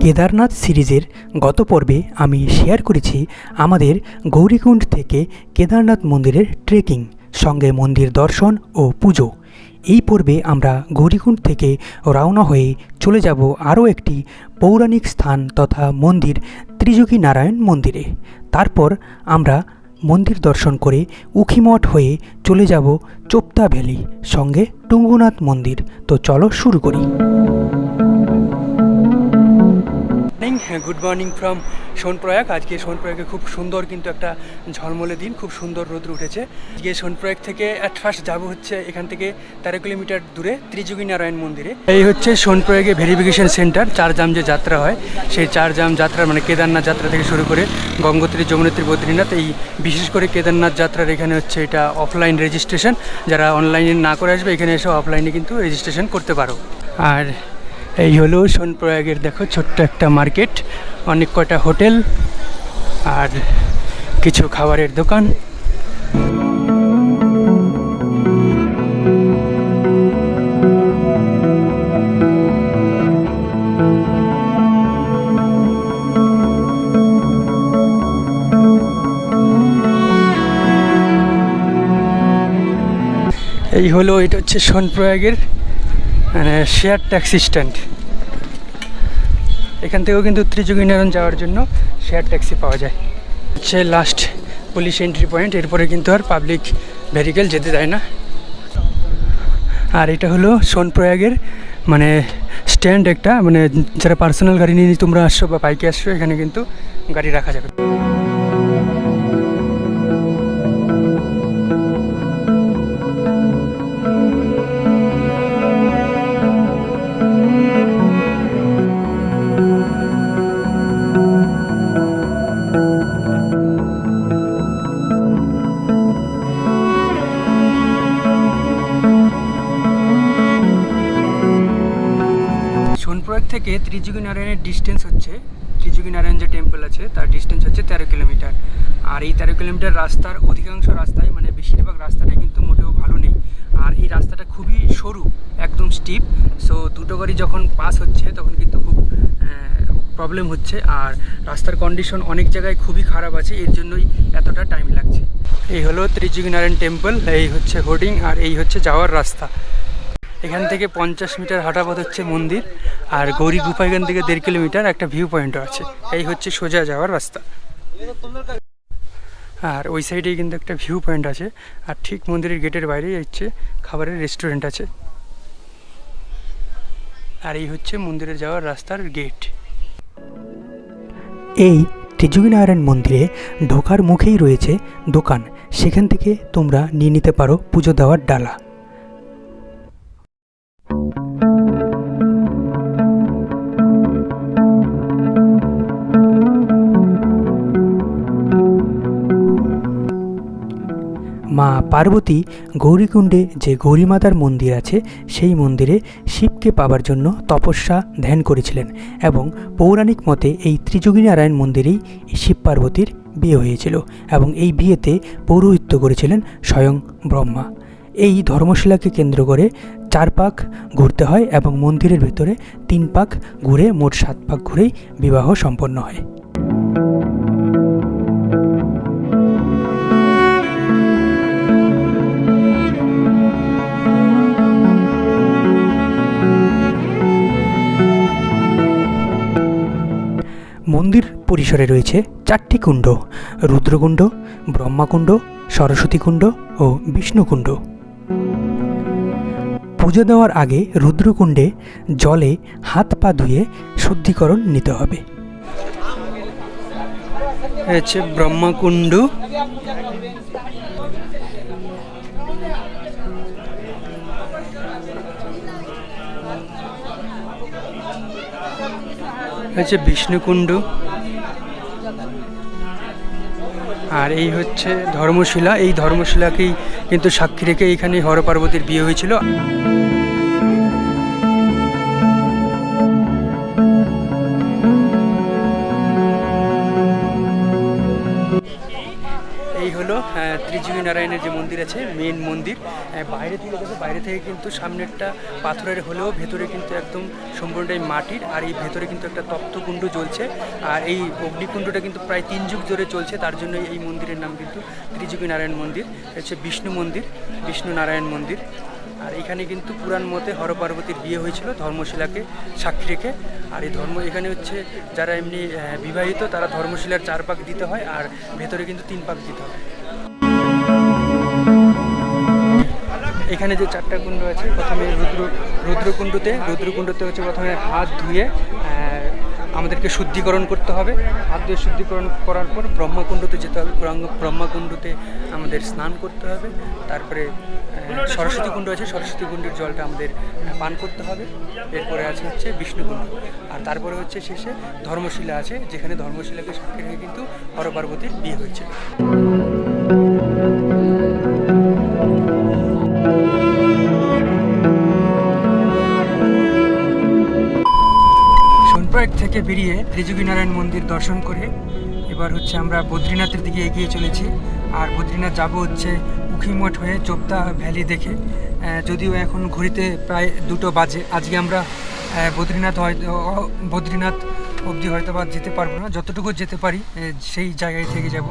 কেদারনাথ সিরিজের গত পর্বে আমি শেয়ার করেছি আমাদের গৌরীকুণ্ড থেকে কেদারনাথ মন্দিরের ট্রেকিং সঙ্গে মন্দির দর্শন ও পুজো। এই পর্বে আমরা গৌরীকুণ্ড থেকে রওনা হয়ে চলে যাব আরও একটি পৌরাণিক স্থান তথা মন্দির ত্রিযোগী নারায়ণ মন্দিরে। তারপর আমরা মন্দির দর্শন করে উখিমঠ হয়ে চলে যাব চোপতা ভ্যালি, সঙ্গে টুঙ্গুনাথ মন্দির। তো চলো শুরু করি। Morning good morning from Sonprayag আজকে সোনপ্রয়াগে খুব সুন্দর কিন্তু একটা ঝলমলে দিন, খুব সুন্দর রোদ্র উঠেছে। আজকে সোনপ্রয়াগ থেকে অ্যাট ফার্স্ট যাব হচ্ছে এখান থেকে তেরো কিলোমিটার দূরে ত্রিযোগী নারায়ণ মন্দিরে। এই হচ্ছে সোনপ্রয়াগে ভেরিফিকেশন সেন্টার চারজাম যে যাত্রা হয়, সেই চারজাম যাত্রা মানে কেদারনাথ যাত্রা থেকে শুরু করে গঙ্গোত্রী, যমুনেত্রী, বদ্রীনাথ, এই বিশেষ করে কেদারনাথ যাত্রার এখানে হচ্ছে এটা অফলাইন রেজিস্ট্রেশন যারা অনলাইনে না করে আসবে, এখানে এসে অফলাইনে কিন্তু রেজিস্ট্রেশন করতে পারো। আর এই হলো সোনপ্রয়াগের, দেখো, ছোট্ট একটা মার্কেট। অনেক কটা হোটেল আর কিছু খাবারের দোকান। এই হলো, এটা হচ্ছে সোনপ্রয়াগের। মানে শেয়ার ট্যাক্সি স্ট্যান্ড এখান থেকেও কিন্তু ত্রিযোগী নারায়ণ যাওয়ার জন্য শেয়ার ট্যাক্সি পাওয়া যায়। হচ্ছে লাস্ট পুলিশ এন্ট্রি পয়েন্ট এরপরে কিন্তু আর পাবলিক ভেহিকেল যেতে দেয় না। আর এটা হলো সোনপ্রয়াগের মানে স্ট্যান্ড একটা মানে যারা পার্সোনাল গাড়ি নিয়ে তোমরা আসছো বা বাইকে আসছো, এখানে কিন্তু গাড়ি রাখা যাবে। থেকে ত্রিযোগী নারায়ণের ডিস্টেন্স হচ্ছে ত্রিযোগী নারায়ণ যে টেম্পল আছে, তার ডিস্টেন্স হচ্ছে তেরো কিলোমিটার আর এই তেরো কিলোমিটার রাস্তার অধিকাংশ রাস্তায় মানে বেশিরভাগ রাস্তাটা কিন্তু মোটেও ভালো নেই। আর এই রাস্তাটা খুবই সরু, একদম স্টিপ সো দুটো গাড়ি যখন পাস হচ্ছে, তখন কিন্তু খুব প্রবলেম হচ্ছে। আর রাস্তার কন্ডিশন অনেক জায়গায় খুবই খারাপ আছে, এর জন্যই এতটা টাইম লাগছে। এই হলো ত্রিযোগী নারায়ণ টেম্পল এই হচ্ছে হোর্ডিং আর এই হচ্ছে যাওয়ার রাস্তা। এখান থেকে পঞ্চাশ মিটার হাঁটা পথ হচ্ছে মন্দির, আর গৌরী গুফা এখান থেকে দেড় কিলোমিটার একটা ভিউ পয়েন্টও আছে। এই হচ্ছে সোজা যাওয়ার রাস্তা। আর ওই সাইডেই কিন্তু একটা ভিউ পয়েন্ট আছে, আর ঠিক মন্দিরের গেটের বাইরেই হচ্ছে খাবারের রেস্টুরেন্ট আছে। আর এই হচ্ছে মন্দিরে যাওয়ার রাস্তার গেট এই ত্রিযোগীনারায়ণ মন্দিরে ঢোকার মুখেই রয়েছে দোকান। সেখান থেকে তোমরা নিয়ে নিতে পারো পুজো দেওয়ার ডালা। মা পার্বতী গৌরীকুণ্ডে যে গৌরীমাতার মন্দির আছে, সেই মন্দিরে শিবকে পাবার জন্য তপস্যা ধ্যান করেছিলেন এবং পৌরাণিক মতে এই ত্রিযোগী নারায়ণ মন্দিরেই শিব পার্বতীর বিয়ে হয়েছিল এবং এই বিয়েতে পৌরোহিত্য করেছিলেন স্বয়ং ব্রহ্মা। এই ধর্মশিলাকে কেন্দ্র করে চার পাক ঘুরতে হয় এবং মন্দিরের ভেতরে তিন পাক ঘুরে মোট সাত পাক ঘুরেই বিবাহ সম্পন্ন হয়। পরিসরে রয়েছে চারটি কুণ্ড, রুদ্রকুণ্ড, ব্রহ্মাকুণ্ড, সরস্বতীকুণ্ড ও বিষ্ণুকুণ্ড। পুজো দেওয়ার আগে রুদ্রকুণ্ডে জলে হাত পা ধুয়ে শুদ্ধিকরণ নিতে হবে। হচ্ছে ব্রহ্মাকুণ্ড। হচ্ছে বিষ্ণুকুণ্ড। আর এই হচ্ছে ধর্মশিলা। এই ধর্মশিলাকেই কিন্তু সাক্ষী রেখে এইখানে হরপার্বতীর বিয়ে হয়েছিল। ত্রিজীবী নারায়ণের যে মন্দির আছে মেন মন্দির। হ্যাঁ, বাইরে থেকে দেখো বাইরে থেকে কিন্তু সামনেরটা পাথরের হলেও ভেতরে কিন্তু একদম সম্পূর্ণটাই মাটির আর এই ভেতরে কিন্তু একটা তপ্তকুণ্ড জ্বলছে। আর এই অগ্নিকুণ্ডটা কিন্তু প্রায় তিন যুগ ধরে চলছে তার জন্য এই মন্দিরের নাম কিন্তু ত্রিজীবী নারায়ণ মন্দির হচ্ছে বিষ্ণু মন্দির বিষ্ণু নারায়ণ মন্দির। আর এখানে কিন্তু পুরাণ মতে হর পার্বতীর বিয়ে হয়েছিল ধর্মশিলাকে সাক্ষী রেখে। আর এই ধর্ম এখানে হচ্ছে যারা এমনি বিবাহিত তারা ধর্মশিলার চার পাক দিতে হয় আর ভেতরে কিন্তু তিন পাক দিতে হয়। এখানে যে চারটা কুণ্ড আছে, প্রথমে রুদ্র, রুদ্রকুণ্ডতে রুদ্রকুণ্ডতে হচ্ছে প্রথমে হাত ধুয়ে আমাদেরকে শুদ্ধিকরণ করতে হবে। হাত ধুয়ে শুদ্ধিকরণ করার পর ব্রহ্মকুণ্ডতে যেতে হবে। ব্রহ্ম- ব্রহ্মকুণ্ডতে আমাদের স্নান করতে হবে। তারপরে সরস্বতী কুণ্ড আছে, সরস্বতী কুণ্ডের জলটা আমাদের পান করতে হবে। এরপরে আছে হচ্ছে বিষ্ণুকুণ্ড। আর তারপরে হচ্ছে শেষে ধর্মশিলা আছে, যেখানে ধর্মশিলাকে সাক্ষী রেখে কিন্তু হর পার্বতীর বিয়ে হয়েছিল। থেকে বেরিয়ে ত্রিযোগীনারায়ণ মন্দির দর্শন করে এবার হচ্ছে আমরা বদ্রীনাথের দিকে এগিয়ে চলেছি। আর বদ্রীনাথ যাব হচ্ছে উখিমঠ হয়ে চোপতা ভ্যালি দেখে। যদিও এখন ঘড়িতে প্রায় দুটো বাজে। আজকে আমরা বদ্রীনাথ হয়তো বদ্রীনাথ অবধি হয়তো বা যেতে পারব না। যতটুকু যেতে পারি সেই জায়গায় থেকে যাব।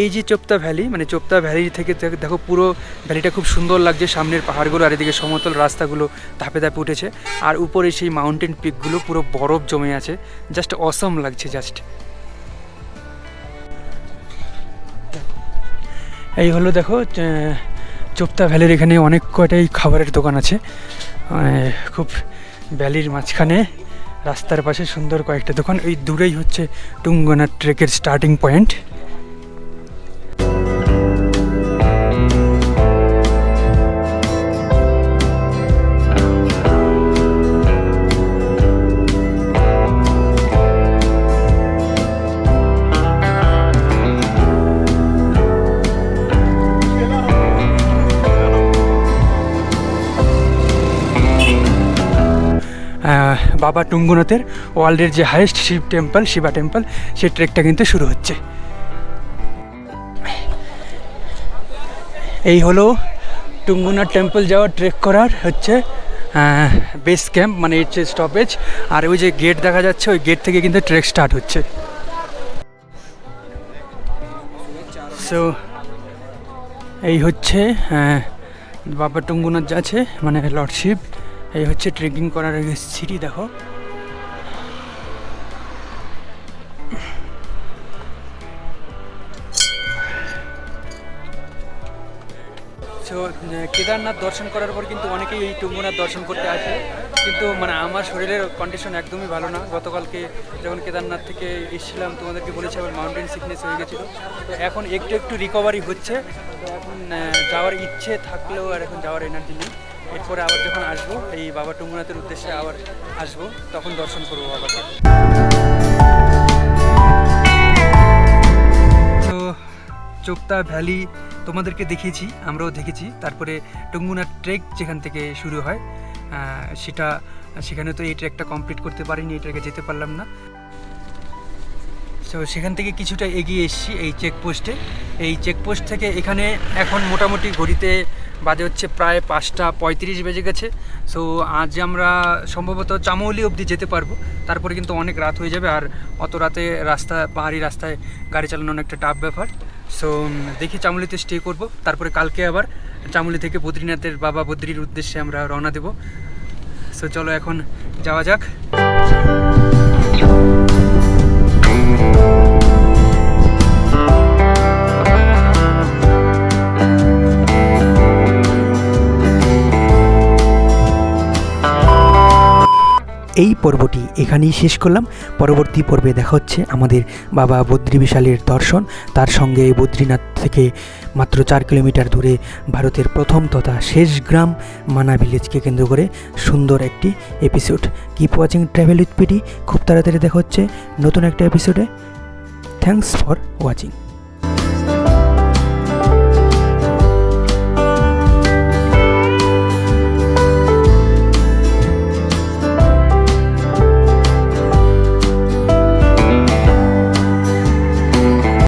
এই যে চোপতা ভ্যালি মানে চোপতা ভ্যালি থেকে দেখো পুরো ভ্যালিটা খুব সুন্দর লাগছে। সামনের পাহাড়গুলো, আর এদিকে সমতল রাস্তাগুলো ধাপে ধাপে উঠেছে। আর উপরে সেই মাউন্টেন পিকগুলো পুরো বরফ জমে আছে। জাস্ট অসম লাগছে জাস্ট এই হলো দেখো চোপতা ভ্যালির এখানে অনেক কয়টাই খাবারের দোকান আছে। খুব ভ্যালির মাঝখানে রাস্তার পাশে সুন্দর কয়েকটা দোকান। এই দূরেই হচ্ছে টুঙ্গনা ট্রেকের স্টার্টিং পয়েন্ট বাবা টুঙ্গুনাথের ওয়ার্ল্ডের যে highest Shiv temple Shiva temple সেই ট্রেকটা কিন্তু শুরু হচ্ছে। এই হলো টুঙ্গুনাথ টেম্পল যাওয়ার ট্রেক করার হচ্ছে বেস ক্যাম্প মানে হচ্ছে স্টপেজ আর ওই যে গেট দেখা যাচ্ছে, ওই গেট থেকে কিন্তু ট্রেক স্টার্ট হচ্ছে। সো এই হচ্ছে বাবা টুঙ্গুনাথ যাচ্ছে মানে লর্ডশিপ এই হচ্ছে ট্রেকিং করার সিঁড়ি, দেখো। কেদারনাথ দর্শন করার পর কিন্তু অনেকেই এই টুঙ্গুনাথ দর্শন করতে আসে। কিন্তু মানে আমার শরীরের কন্ডিশন একদমই ভালো না। গতকালকে যখন কেদারনাথ থেকে এসেছিলাম, তোমাদেরকে বলেছি আমার মাউন্টেন সিকনেস হয়ে গেছিল। তো এখন একটু একটু রিকভারি হচ্ছে। তো এখন যাওয়ার ইচ্ছে থাকলেও আর এখন যাওয়ার এনার্জি নেই। এরপরে আবার যখন আসব, এই বাবা টুঙ্গুনাথের উদ্দেশ্যে আবার আসব, তখন দর্শন করব বাবাকে। তো ভ্যালি তোমাদেরকে দেখিয়েছি, আমরাও দেখেছি। তারপরে টুঙ্গুনা ট্রেক যেখান থেকে শুরু হয় সেটা, সেখানে তো এই ট্রেকটা কমপ্লিট করতে পারিনি, এই ট্রেকে যেতে পারলাম না। তো সেখান থেকে কিছুটা এগিয়ে এসেছি এই চেকপোস্টে এই চেকপোস্ট থেকে এখানে এখন মোটামুটি ঘড়িতে বাজে হচ্ছে প্রায় পাঁচটা পঁয়ত্রিশ বেজে গেছে। সো আজ আমরা সম্ভবত চামৌলি অবধি যেতে পারব। তারপরে কিন্তু অনেক রাত হয়ে যাবে আর অত রাতে রাস্তা, পাহাড়ি রাস্তায় গাড়ি চালানো অনেকটা টাফ ব্যাপার। সো দেখি চামুলিতে স্টে করব। তারপরে কালকে আবার চামুলি থেকে বদ্রীনাথের বাবা বদ্রীর উদ্দেশ্যে আমরা রওনা দেব। সো চলো এখন যাওয়া যাক। এই পর্বটি এখানেই শেষ করলাম। পরবর্তী পর্বে দেখা হচ্ছে আমাদের বাবা বদ্রী বিশালের দর্শন। তার সঙ্গে বদ্রীনাথ থেকে মাত্র চার কিলোমিটার দূরে ভারতের প্রথম তথা শেষ গ্রাম মানা ভিলেজকে কেন্দ্র করে সুন্দর একটি episode keep watching travel with PD খুব তাড়াতাড়ি দেখা হচ্ছে নতুন একটা এপিসোডে থ্যাঙ্কস ফর ওয়াচিং